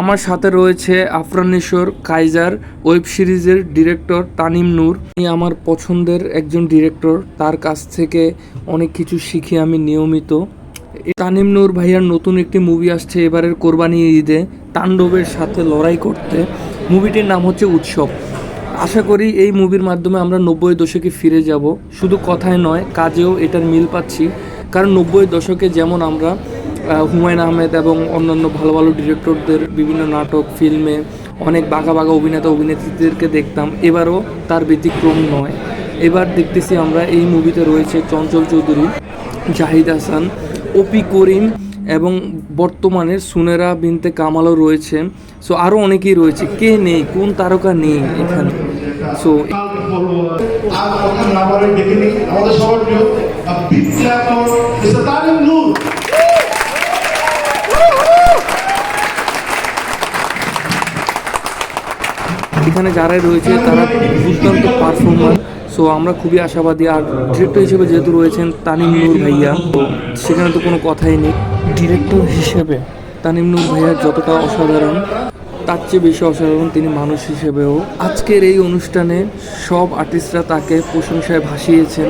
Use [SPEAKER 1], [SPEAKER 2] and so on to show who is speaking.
[SPEAKER 1] আমার সাথে রয়েছে আফরানেশ্বর কাইজার, ওয়েব সিরিজের ডিরেক্টর তানিম নূর। আমার পছন্দের একজন ডিরেক্টর, তার কাছ থেকে অনেক কিছু শিখি আমি নিয়মিত। তানিম নূর ভাইয়ার নতুন একটি মুভি আসছে এবারের কোরবানি ঈদে, তাণ্ডবের সাথে লড়াই করতে। মুভিটির নাম হচ্ছে উৎসব। আশা করি এই মুভির মাধ্যমে আমরা নব্বই দশকে ফিরে যাব। শুধু কথায় নয়, কাজেও এটার মিল পাচ্ছি। কারণ নব্বই দশকে যেমন আমরা হুমায়ুন আহমেদ এবং অন্যান্য ভালো ভালো ডিরেক্টরদের বিভিন্ন নাটক, ফিল্মে অনেক বাঘা বাঘা অভিনেতা অভিনেত্রীদেরকে দেখতাম। এবারও তার ব্যতিক্রম নয়। এবার দেখতেছি আমরা এই মুভিতে রয়েছে চঞ্চল চৌধুরী, জাহিদ হাসান ওপি করিম এবং বর্তমানে সুনেরা বিনতে কামালও রয়েছে। সো আরও অনেকেই রয়েছে। কে নেই? কোন তারকা নেই এখানে? সো
[SPEAKER 2] আমাদের সবার
[SPEAKER 1] এখানে যারাই রয়েছে তারা দুর্দান্ত পারফরমার সো আমরা খুবই আশাবাদী। আর ডিরেক্টর হিসেবে যেহেতু রয়েছেন তানিম নূর ভাইয়া তো সেখানে তো কোনো কথাই নেই। ডিরেক্টর হিসেবে? তানিম নূর ভাইয়া যতটা অসাধারণ তার চেয়ে বেশি অসাধারণ তিনি মানুষ হিসেবেও। আজকের এই অনুষ্ঠানে সব আর্টিস্টরা তাকে প্রশংসায় ভাসিয়েছেন।